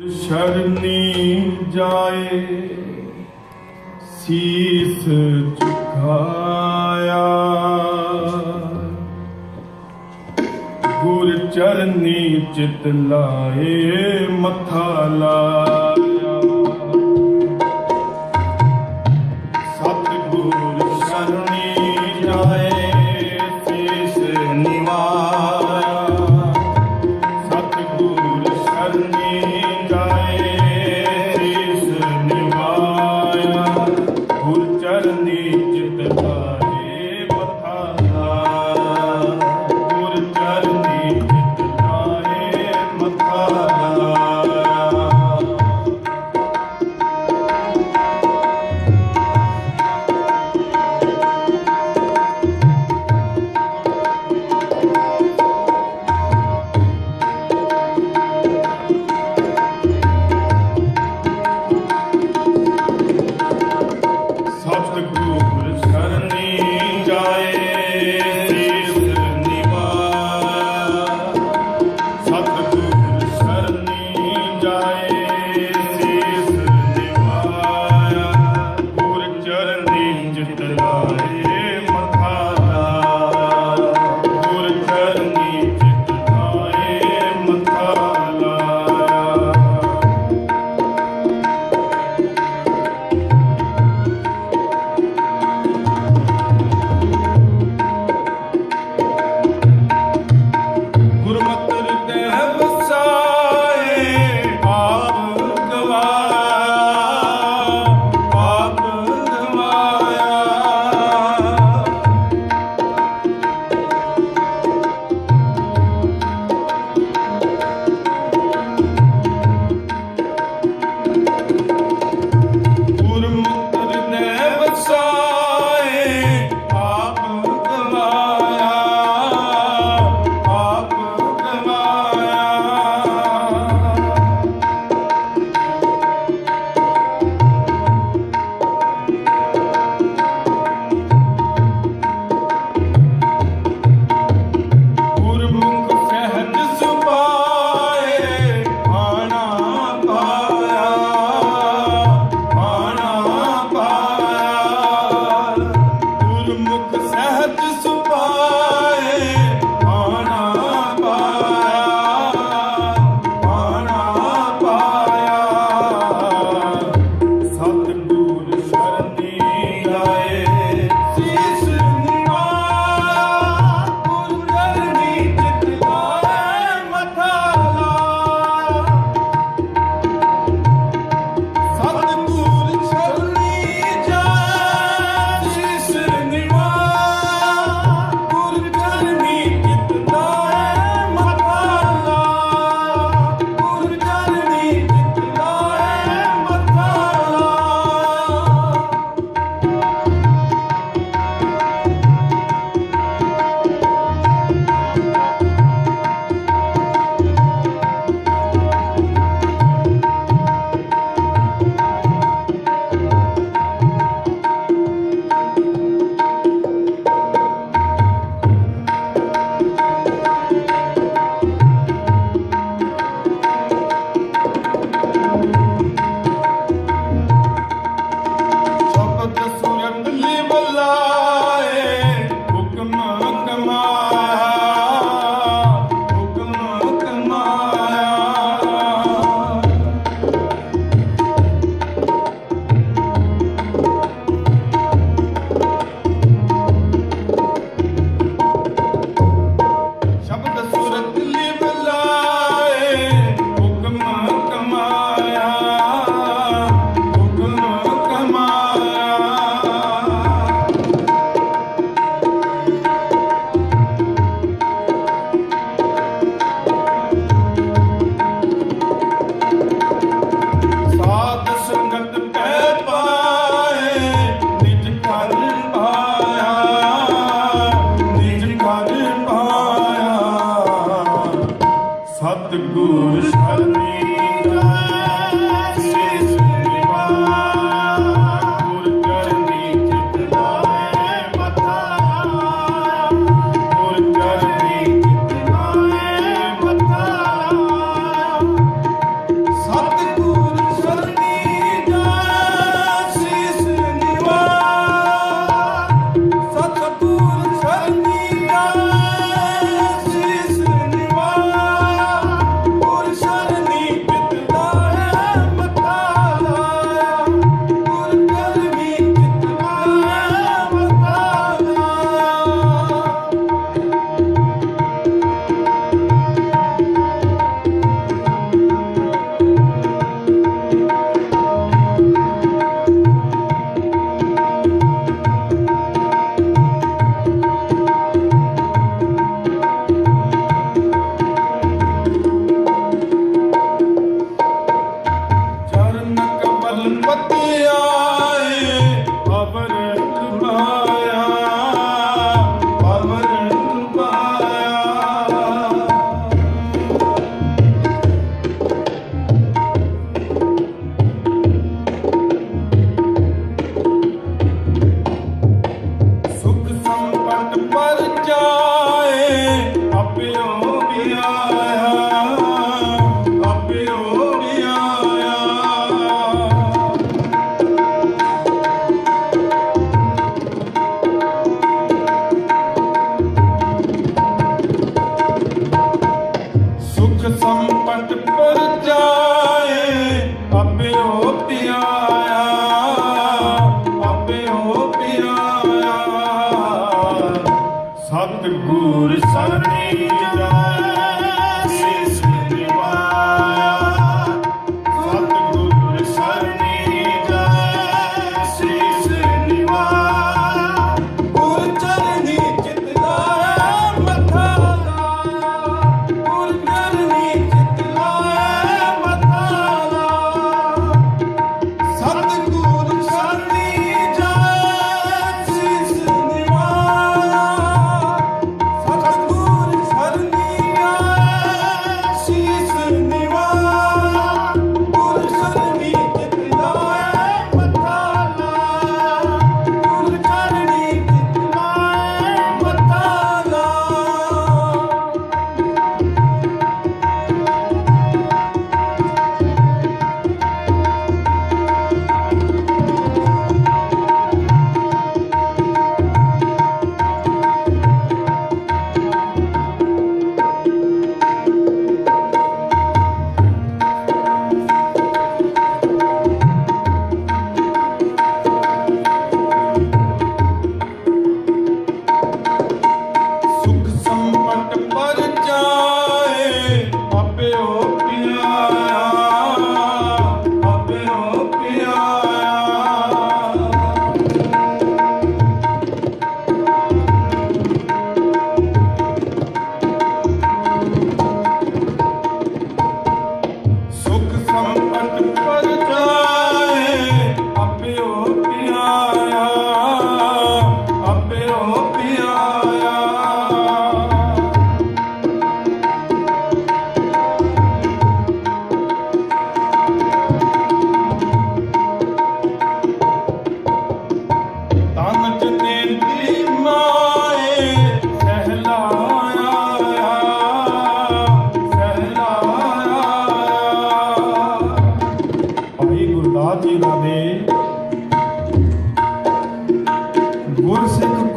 ਸ਼ਰਨੀ ਜਾਏ ਸੀਸ ਝੁਕਾਇਆ। ਗੁਰ ਚਰਨੀ ਚਿਤ ਲਾਏ ਮੱਥਾ ਲਾ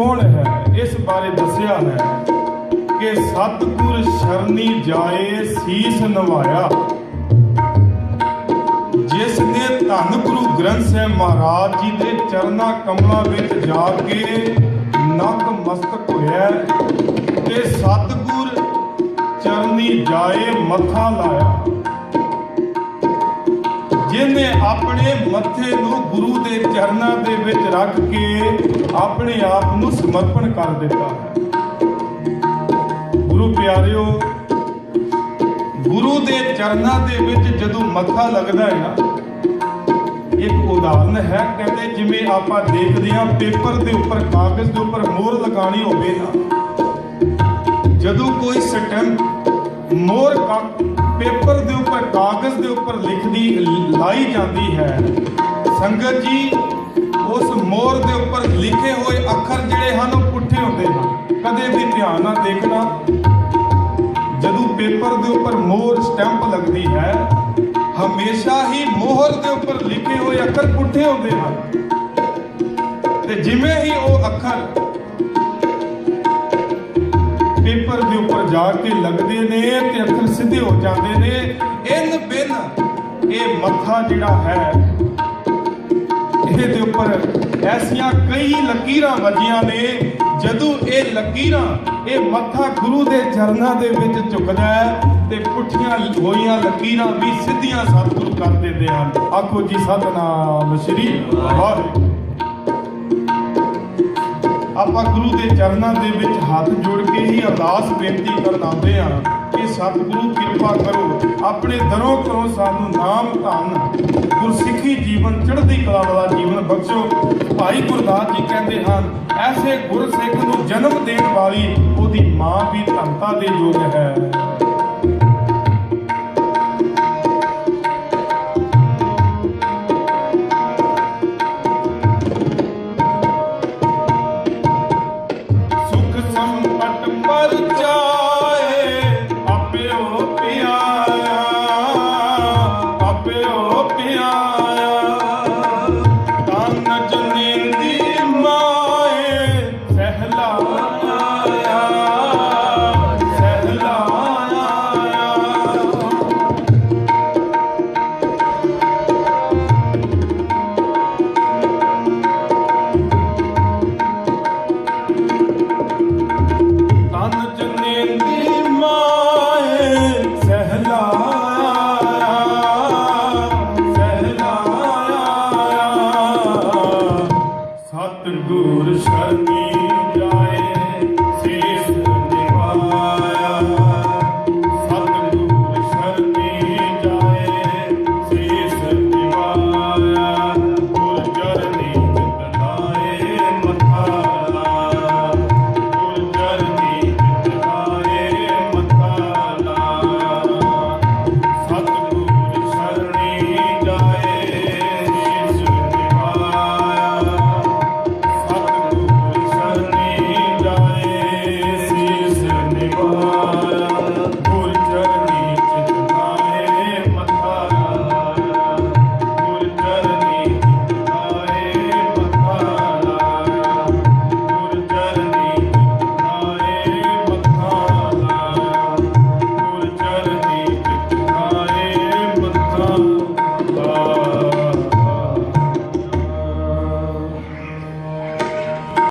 ਕੌਣ ਹੈ, ਇਸ ਬਾਰੇ ਦੱਸਿਆ ਹੈ ਕਿ ਸਤਿਗੁਰ ਸ਼ਰਨੀ ਜਾਏ, ਸੀਸ ਨਵਾਇਆ। ਜਿਸ ਨੇ ਧੰਨ ਗੁਰੂ ਗ੍ਰੰਥ ਸਾਹਿਬ ਮਹਾਰਾਜ ਜੀ ਦੇ ਚਰਨਾ ਕਮਲਾਂ ਵਿੱਚ ਜਾ ਕੇ ਨਕ ਮਸਤਕ ਹੋਇਆ ਤੇ ਸਤਿਗੁਰ ਚਰਨੀ ਜਾਏ ਮੱਥਾ ਲਾਇਆ। ਜਿਹਨੇ ਆਪਣੇ ਮੱਥੇ ਨੂੰ ਗੁਰੂ ਦੇ ਚਰਨਾਂ ਦੇ ਵਿੱਚ ਰੱਖ ਕੇ ਆਪਣੇ ਆਪ ਨੂੰ ਸਮਰਪਣ ਕਰ ਦਿੱਤਾ। ਹੈ ਗੁਰੂ ਪਿਆਰਿਓ, ਗੁਰੂ ਦੇ ਚਰਨਾਂ ਦੇ ਵਿੱਚ ਜਦੋਂ ਮੱਥਾ ਲੱਗਦਾ ਹੈ ਨਾ, ਇੱਕ ਉਦਾਹਰਨ ਹੈ, ਕਹਿੰਦੇ ਜਿਵੇਂ ਆਪਾਂ ਦੇਖਦੇ ਹਾਂ ਪੇਪਰ ਦੇ ਉੱਪਰ, ਕਾਗਜ਼ ਦੇ ਉੱਪਰ ਮੋਹਰ ਲਗਾਣੀ ਹੋਵੇ ਨਾ, ਜਦੋਂ ਕੋਈ ਸਟੈਂਪ ਮੋਹਰ ਪੇਪਰ ਦੇ ਉੱਪਰ, ਕਾਗਜ਼ ਦੇ ਉੱਪਰ ਲਿਖਦੀ, ਲਾਈ ਜਾਂਦੀ ਹੈ। ਸੰਗਤ ਜੀ, ਉਸ ਮੋਹਰ ਦੇ ਉੱਪਰ ਲਿਖੇ ਹੋਏ ਅੱਖਰ ਜਿਹੜੇ ਹਨ, ਉਹ ਪੁੱਠੇ ਹੁੰਦੇ ਹਨ। ਕਦੇ ਵੀ ਧਿਆਨ ਨਾਲ ਦੇਖਣਾ। ਜਦੋਂ ਪੇਪਰ ਦੇ ਉੱਪਰ ਮੋਹਰ, ਸਟੈਂਪ ਲੱਗਦੀ ਹੈ, ਹਮੇਸ਼ਾ ਹੀ ਮੋਹਰ ਦੇ ਉੱਪਰ ਲਿਖੇ ਹੋਏ ਅੱਖਰ ਪੁੱਠੇ ਹੁੰਦੇ ਹਨ। ਤੇ ਜਿਵੇਂ ਹੀ ਉਹ ਅੱਖਰ ਜਾ ਕੇ ਲੱਗਦੇ ਨੇ ਤੇ ਅੱਖਰ ਸਿੱਧੇ ਹੋ ਜਾਂਦੇ ਨੇ। ਇਨ ਬਿਨ ਇਹ ਮੱਥਾ ਜਿਹੜਾ ਹੈ, ਇਹਦੇ ਉੱਪਰ ਐਸੀਆਂ ਕਈ ਲਕੀਰਾਂ ਵੱਜੀਆਂ ਨੇ। ਜਦੋਂ ਇਹ ਲਕੀਰਾਂ, ਇਹ ਮੱਥਾ ਗੁਰੂ ਦੇ ਚਰਨਾਂ ਦੇ ਵਿੱਚ ਝੁਕਦਾ ਹੈ ਤੇ ਪੁੱਠੀਆਂ ਹੋਈਆਂ ਲਕੀਰਾਂ ਵੀ ਸਿੱਧੀਆਂ ਸਤਿਗੁਰੂ ਕਰ ਦਿੰਦੇ ਹਨ। ਆਖੋ ਜੀ ਸਤਨਾਮ, ਸ੍ਰੀ ਵਾਹਿਗੁਰੂ। ਆਪਾਂ ਗੁਰੂ ਦੇ ਚਰਨਾਂ ਦੇ ਵਿੱਚ ਹੱਥ ਜੋੜ ਕੇ ਹੀ ਅਰਦਾਸ ਬੇਨਤੀ ਕਰਨ ਆਉਂਦੇ ਆ ਕਿ ਸਤਿਗੁਰੂ ਕਿਰਪਾ ਕਰੋ, ਆਪਣੇ ਦਰੋਂ ਕਰੋ ਸਾਨੂੰ ਨਾਮ ਧੰਨ, ਗੁਰਸਿੱਖੀ ਜੀਵਨ, ਚੜ੍ਹਦੀ ਕਲਾ ਵਾਲਾ ਜੀਵਨ ਬਖਸ਼ੋ। ਭਾਈ ਗੁਰਦਾਸ ਜੀ ਕਹਿੰਦੇ ਹਨ, ਐਸੇ ਗੁਰਸਿੱਖ ਨੂੰ ਜਨਮ ਦੇਣ ਵਾਲੀ ਉਹਦੀ ਮਾਂ ਵੀ ਧੰਤਾ ਦੇ ਯੋਗ ਹੈ।